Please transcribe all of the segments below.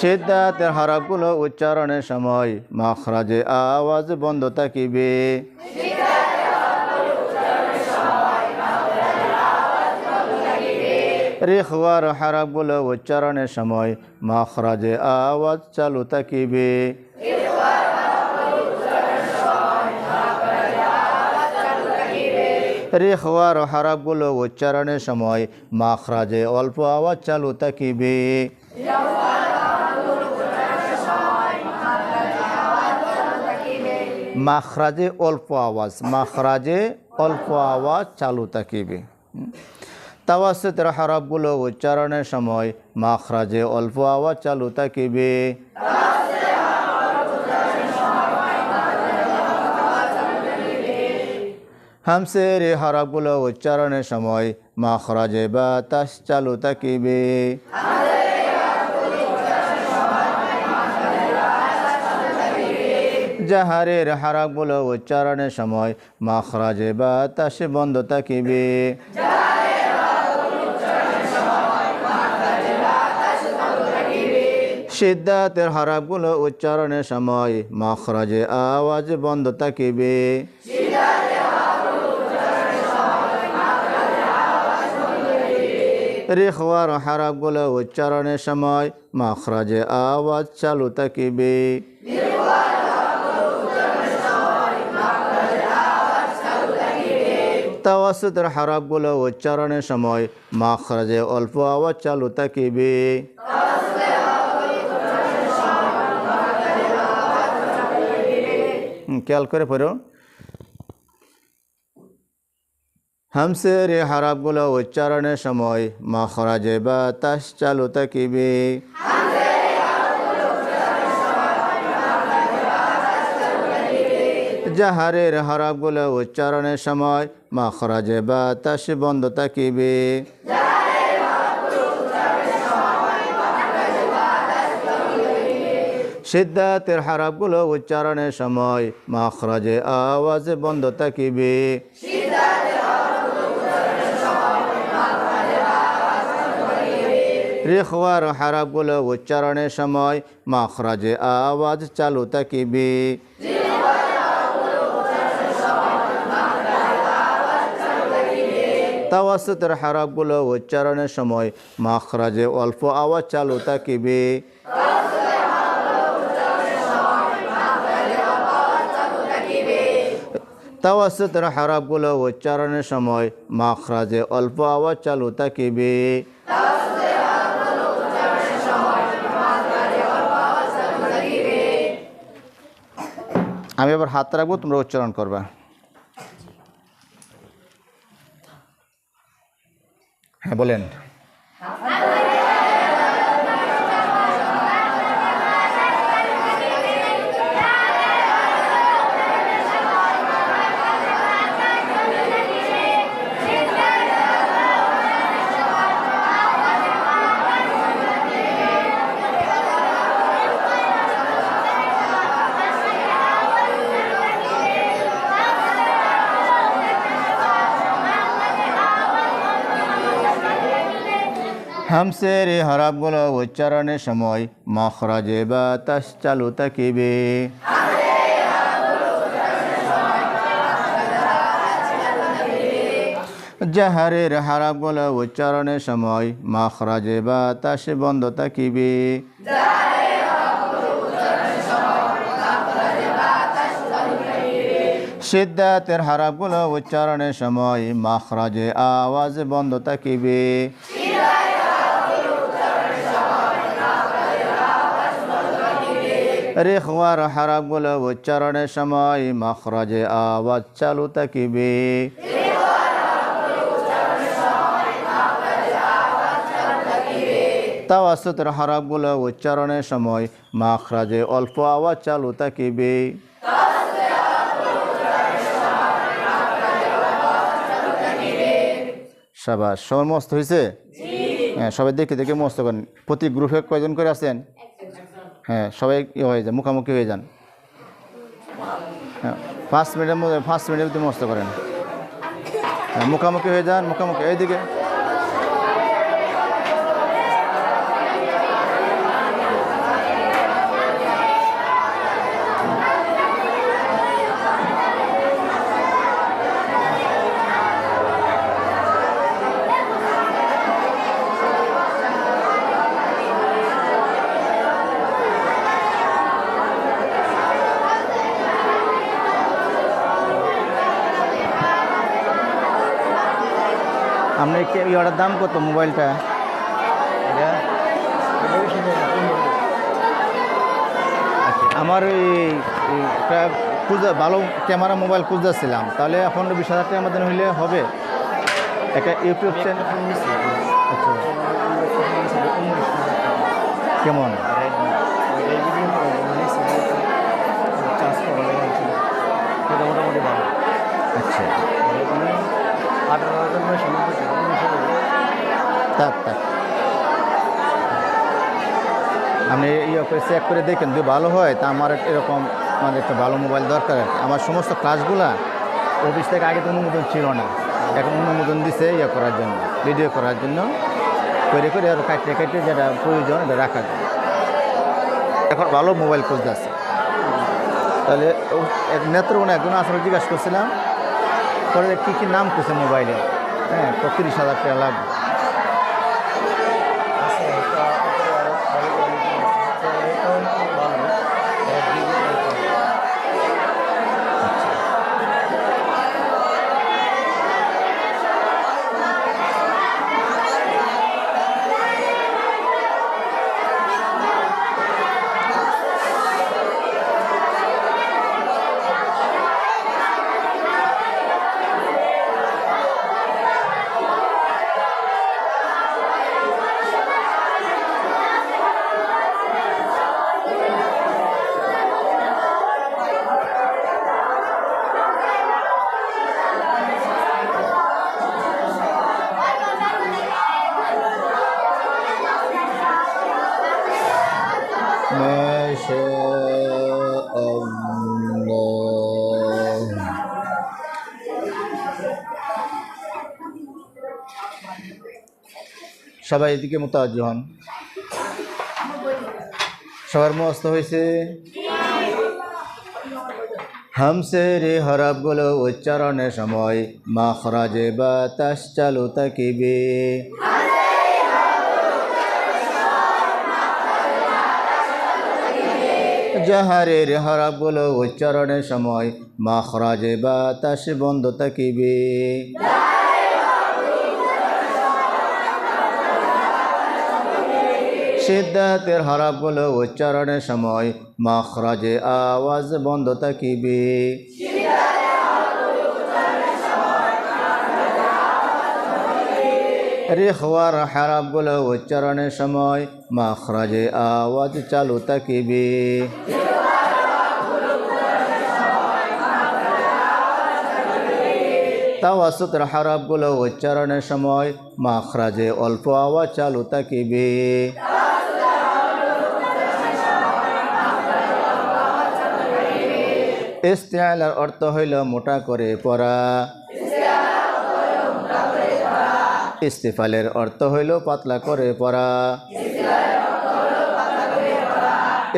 সিদ্ধাতের হরফগুলো উচ্চারণের সময় মাখরাজে আওয়াজ বন্ধ থাকিবে। রেখওয়ার হরফগুলো উচ্চারণের সময় মাখরাজে আওয়াজ চালু থাকিবে। রেখওয়ার হরফগুলো উচ্চারণের সময় মাখরাজে অল্প আওয়াজ চালু থাকিবে মাখরাজে অল্প আওয়াজ, মাখরাজে অল্প আওয়াজ চালু থাকিবে তাওয়াসের হরফগুলো উচ্চারণের সময় মাখরাজে অল্প আওয়াজ চালু থাকিবে হামসের এই হরফগুলো উচ্চারণের সময় মাখরাজে বা তাস চালু থাকিবে জাহারের হারাকগুলো উচ্চারণের সময় মাখরাজে বা তাসে বন্ধ থাকিবে সিদ্ধাতের হারাকগুলো উচ্চারণের সময় মাখরাজে আওয়াজ বন্ধ থাকিবে রেখওয়ার হারাকগুলো উচ্চারণের সময় মাখরাজে আওয়াজ চালু থাকিবে। তাওয়াসুদের হারাকগুলো উচ্চারণের সময় মাখরাজে অল্প আওয়াজ চালু থাকিবে। খেয়াল করে পড়ো। হামসের এই হারাকগুলো উচ্চারণের সময় মাখরাজে বা তাস চালু থাকিবে। জাহারের হরফগুলো উচ্চারণের সময় মাখরাজে বা তাসে বন্ধ থাকিবে। সিদ্ধাতের হরফগুলো উচ্চারণের সময় মাখরাজে আওয়াজে বন্ধ থাকিবে। রেখওয়ার হরফগুলো উচ্চারণের সময় মাখরাজে আওয়াজ চালু থাকিবে তাওয়াসুতের হারাকগুলো উচ্চারণের সময় মাখরাজে অল্প আওয়াজ চালু থাকিবে তাওয়াসুতের হারাকগুলো উচ্চারণের সময় মাখরাজে অল্প আওয়াজ চালু থাকিবে আমি আবার হাত রাখব তোমরা উচ্চারণ করবা। হ্যাঁ বলেন। হামসের এই হরফগুলো উচ্চারণের সময় মখরাজে বা তাস চালু থাকিবে। জাহারের হারাবগুলো উচ্চারণের সময় মখরাজে বা তাসে বন্ধ থাকিবে। সিদ্ধাতের হারাবগুলো উচ্চারণের সময় মখরাজে আওয়াজ বন্ধ থাকিবে। রেখওয়ার হারাবগুলো উচ্চারণের সময় মখরাজে আওয়াজ চালু থাকিবে তাওয়াসুতের হারাবগুলো উচ্চারণের সময় মাখরাজে অল্প আওয়াজ চালু থাকিবে সবার মস্ত হয়েছে হ্যাঁ সবাই দেখে দেখে মস্ত করেন। প্রতি গ্রুপে কয়জন করে আছেন হ্যাঁ সবাই ইয়ে হয়ে যায়, মুখামুখি হয়ে যান। হ্যাঁ ফার্স্ট মিনিটের মধ্যে ফার্স্ট মিনিটের মধ্যে মস্ত করেন। হ্যাঁ মুখামুখি হয়ে যান, মুখামুখি এইদিকে। ইয়াটার দাম কত মোবাইলটা? আমার একটা খুঁজে, ভালো ক্যামেরা, মোবাইল খুঁজতেছিলাম। তাহলে এখন বিশ হাজার টাকার মতন হইলে হবে। একটা ইউটিউব চ্যানেল আচ্ছা। কেমন? থাক থাক আপনি ইয়ে করে চেক করে দেখেন, যদি ভালো হয়, তা আমার এরকম মানে একটা ভালো মোবাইল দরকার আমার সমস্ত ক্লাসগুলা অফিস থেকে আগে তো অনুমোদন ছিল না। এখন অনুমোদন দিছে ইয়ে করার জন্য ভিডিও করার জন্য। করে করে আর কাটতে কাটতে যেটা প্রয়োজন, এটা রাখা যায়। এখন ভালো মোবাইল খুঁজতে আছে। তাহলে নেত্রকোনা একজন আসলে জিজ্ঞাসা করছিলাম পরে কী কী নাম করছে মোবাইলে? হ্যাঁ পঁয়ত্রিশ তিরিশ হাজার টাকা লাগবে। ما شاء الله সবাই এদিকে মোতাবজ্জ হন সবার মস্ত হয়েছে হামসে রে হরফগুলো উচ্চারণের সময় মাখরাজে বাতাস চালু তাকিবে জাহারের হরফগুলো উচ্চারণের সময় মাখরাজে বাতাস বন্ধ থাকিবে। সিদ্ধাতের হারাপগুলো উচ্চারণের সময় মাখরাজে আওয়াজ বন্ধ থাকিবে। রেখওয়ার হরফগুলো উচ্চারণের সময়। মাখরাজে আওয়াজ চালু থাকিবে তাওয়াসুতের হরফগুলো উচ্চারণের সময়। মাখরাজে অল্প আওয়াজ চালু থাকিবে ইস্তেআলার অর্থ হইল মোটা করে পড়া। ইস্তিফালের অর্থ হইল পাতলা করে পড়া।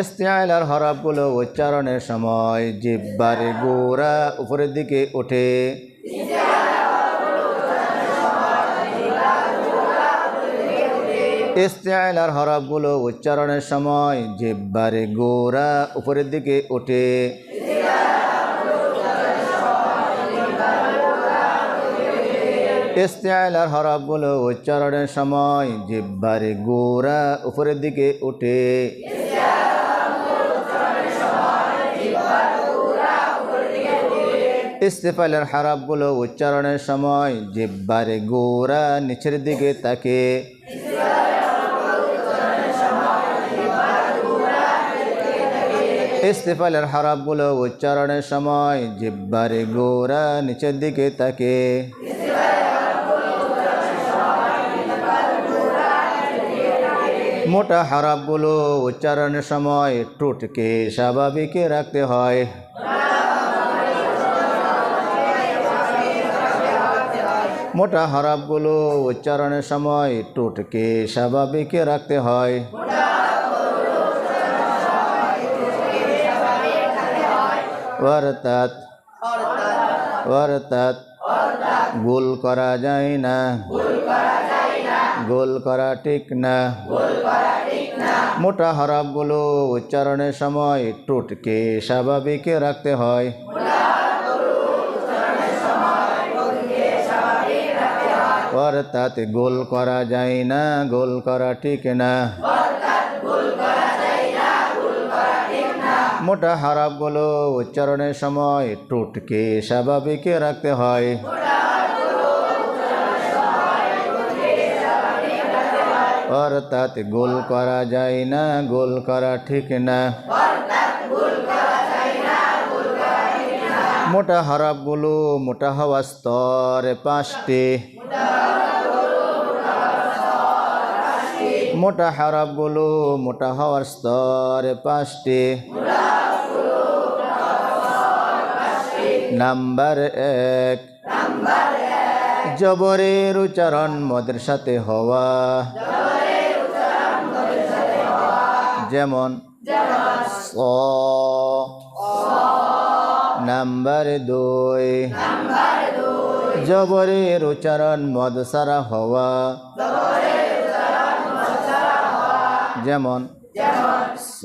ইস্তেআলার হরফগুলো উচ্চারণের সময় জিব্বারে গোড়া উপরের দিকে ওঠে। ইস্তেআলার হরফগুলো উচ্চারণের সময় জিব্বারে গোড়া উপরের দিকে ওঠে। ইস্তেআলার হরফগুলো উচ্চারণের সময় জিব্বারে গোড়া উপরের দিকে ওঠে ইস্তেফালের হরফগুলো উচ্চারণের সময় জিব্বারে গোড়া নিচের দিকে তাকে। ইস্তেফালের হরফগুলো উচ্চারণের সময় জিব্বারে গোড়া নিচের দিকে তাকে। মোটা হরফগুলো উচ্চারণের সময় টুটকে স্বাভাবিকে রাখতে হয়। মোটা হরফগুলো উচ্চারণের সময় টুটকে স্বাভাবিকে রাখতে হয়। অর্থাৎ অর্থাৎ গোল করা যায় না। গোল করা ঠিক না। মোটা হরফগুলো উচ্চারণের সময় টুটকে স্বাভাবিকে রাখতে হয়। অর্থাৎ গোল করা যায় না, গোল করা ঠিক না। মোটা হারাপগুলো উচ্চারণের সময় টুটকে স্বাভাবিক রাখতে হয়। অর্থাৎ গোল করা যায় না, গোল করা ঠিক না। মোটা হরফগুলো মোটা হওয়া স্তরে পাঁচটি। মোটা হরফগুলো মোটা হওয়ার স্তরে পাঁচটি। নাম্বার এক। জবরের উচ্চারণ মদের সাথে হওয়া। যেমন স, নাম্বার দুই, জবরের উচ্চারণ মদসারা হওয়া, যেমন স,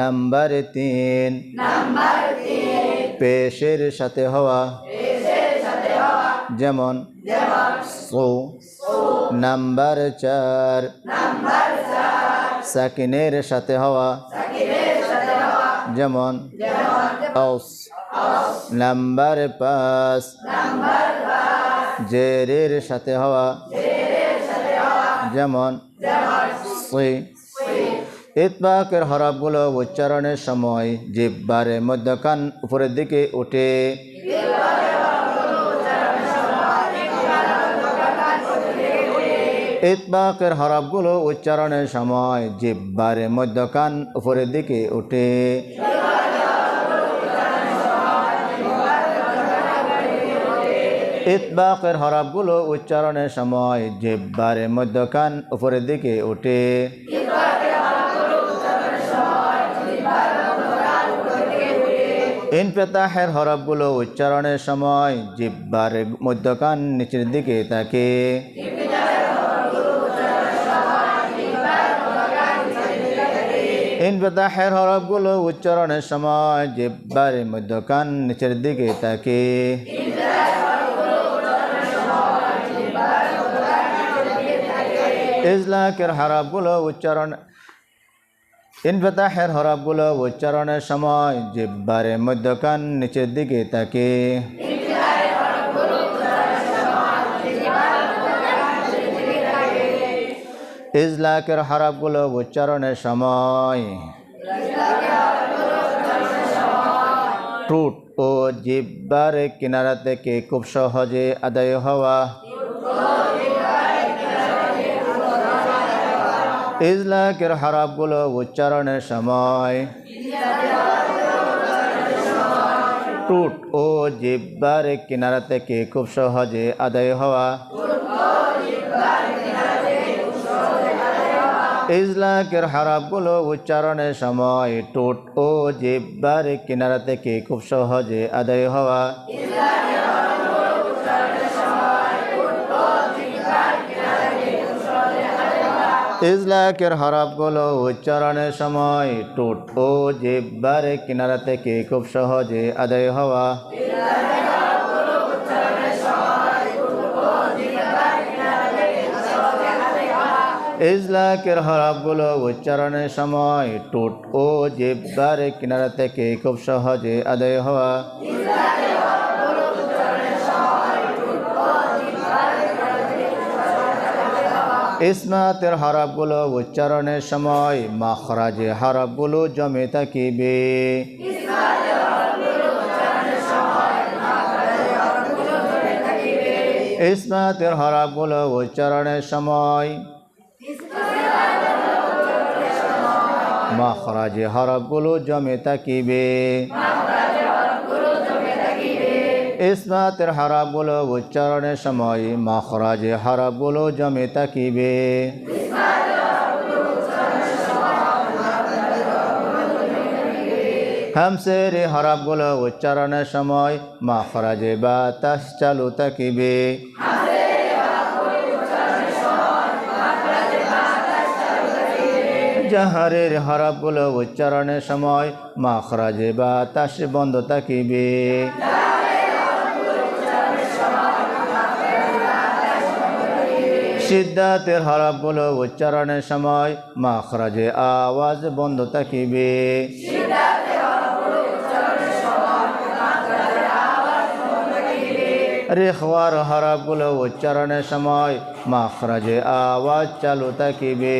নাম্বার তিন, পেশের সাথে হওয়া, যেমন সো, নাম্বার চার সাকিনের সাথে হওয়া। যেমন নাম্বার পাঁচ, জেরের সাথে হওয়া। যেমন সি ইতবাকের হরফগুলো উচ্চারণের সময় জিব্বারে মধ্যকান উপরের দিকে উঠে ইতবাকের হরফগুলো উচ্চারণের সময় জিব্বারে মধ্যকান উপরের দিকে উঠে। ইতবাকের হরফগুলো উচ্চারণের সময় জিব্বারে মধ্যকান উপরের দিকে উঠে। ইনফেতাহের হরফগুলো উচ্চারণের সময় জিব্বার মধ্যকান নিচের দিকে থাকে ইনফেতাহের হরফগুলো উচ্চারণের সময় জিব্বার মধ্যকান নিচের দিকে থাকে ইজলাকের হরফগুলো উচ্চারণ ইনফেতাহের হরফগুলো উচ্চারণের সময় জিব্বারে মধ্যকান নিচের দিকে থাকে ইজলাকের হারাপগুলো উচ্চারণের সময়। টুট ও জিব্বার কিনারা থেকে খুব সহজে আদায় হওয়া। ইজলাকের হারাপগুলো উচ্চারণের সময়। টুট ও জিব্বার কিনারা থেকে খুব সহজে আদায় হওয়া। ইজলাকের হরফগুলো উচ্চারণের সময় টুট ও জিব্বার কিনারা থেকে খুব সহজে আদায় হওয়া। ইজলাকের হরফগুলো উচ্চারণের সময় টুট ও জিব্বার কিনারা থেকে খুব সহজে আদায় হওয়া। ইজলাকের হরফগুলো উচ্চারণের সময় টুট ও জিব্বার কিনারা থেকে খুব সহজে আদায় হওয়া। ইসমাতের হরফগুলো উচ্চারণের সময় মাখরাজে হরফগুলো জমে থাকিবে। ইসমাতের হরফগুলো উচ্চারণের সময় মাখরাজে হরফগুলো জমে থাকিবে ইসমাতের হরফগুলো উচ্চারণের সময় মাখরাজে হরফগুলো জমে থাকিবে হামসের হরফগুলো উচ্চারণের সময় মাখরাজে বাতাস চালু থাকিবে জাহারের হরফগুলো উচ্চারণের সময় মাখরাজে বাতাস বন্ধ থাকিবে। সিদ্ধাতের হরফগুলো উচ্চারণের সময় মাখরাজে আওয়াজ বন্ধ থাকিবে। রেখওয়ার হরফগুলো উচ্চারণের সময় মাখরাজে আওয়াজ চালু থাকিবে।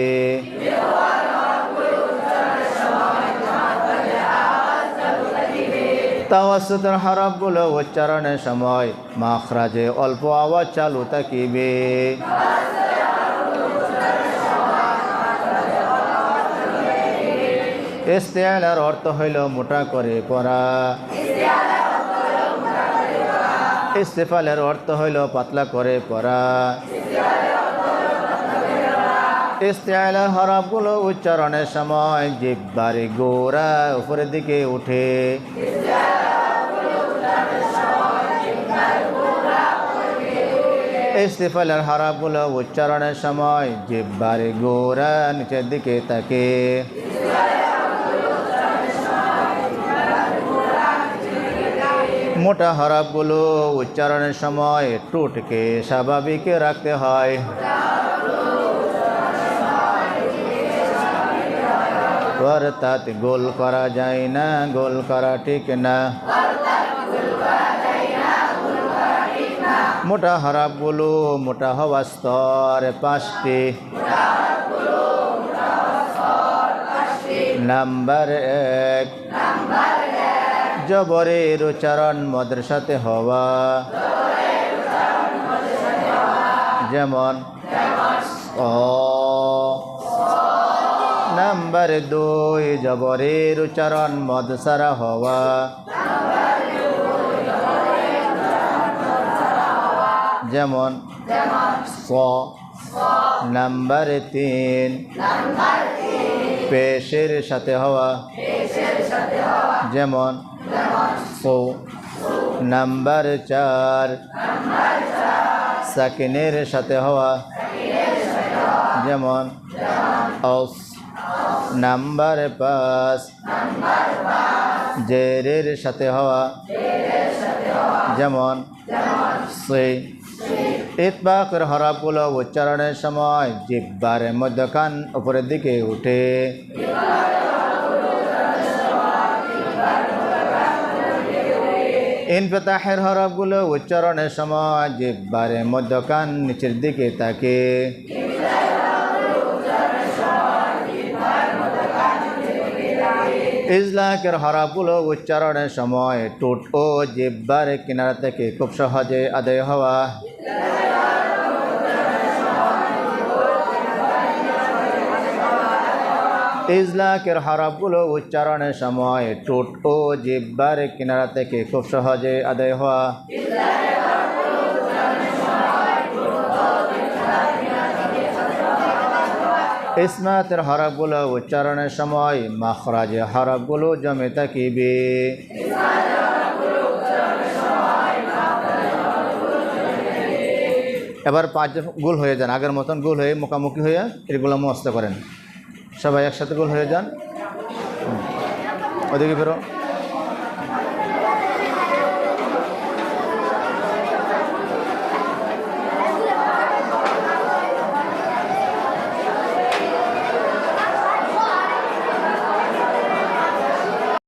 তাওয়াসুতের হরফগুলো উচ্চারণের সময়। মাখরাজে অল্প আওয়াজ চালু থাকিবে। ইস্তেয়ালার অর্থ হইল মোটা করে পড়া। ইস্তেফালের অর্থ হইল পাতলা করে পড়া। ইস্তেয়ালার হরফগুলো উচ্চারণের সময় জিব্বারে গোড়া উপরের দিকে উঠে। ইস্তেফালের হরফগুলো উচ্চারণের সময় জিব্বারে গোড়া নিচের দিকে তাকে। মোটা হরফগুলো উচ্চারণের সময় টুটকে স্বাভাবিক রাখতে হয়। অর্থাৎ গোল করা যায় না, গোল করা ঠিক না। মোটা হরফগুলো মোটা হওয়া স্তর পাঁচটি। নাম্বার এক, জবরের উচ্চারণ মদের সাথে হওয়া। যেমন, অ। নাম্বার দুই, জবরের উচ্চারণ মদ সারা হওয়া। যেমন স নাম্বার তিন, পেশের সাথে হওয়া, যেমন সো, নাম্বার চার, সাকিনের সাথে হওয়া, যেমন অস নাম্বার পাঁচ, জেরের সাথে হওয়া, যেমন সে ইতবাকের হরফগুলো উচ্চারণের সময় জিব্বারের মধ্যখান উপরের দিকে উঠে। ইনফতাহের হরফগুলো উচ্চারণের সময় জিব্বারের মধ্যখান নিচের দিকে তাকে। ইজলাকের হরফগুলো উচ্চারণের সময় টুট ও জিব্বার কিনারা থেকে খুব সহজে আদায় হওয়া। ইজলাকের হরফগুলো উচ্চারণের সময় টুট ও জিব্বার কিনারা থেকে খুব সহজে আদায় হওয়া। ইসমাতের হরফগুলো উচ্চারণের সময় মাখরাজে হরফগুলো জমে থাকিবে। এবার পাঁচ গোল হয়ে যান, আগের মতন গোল হয়ে, মুখামুখি হয়ে এগুলো মস্ত করেন। সবাই একসাথে গোল হয়ে যান। ওদিকে বেরো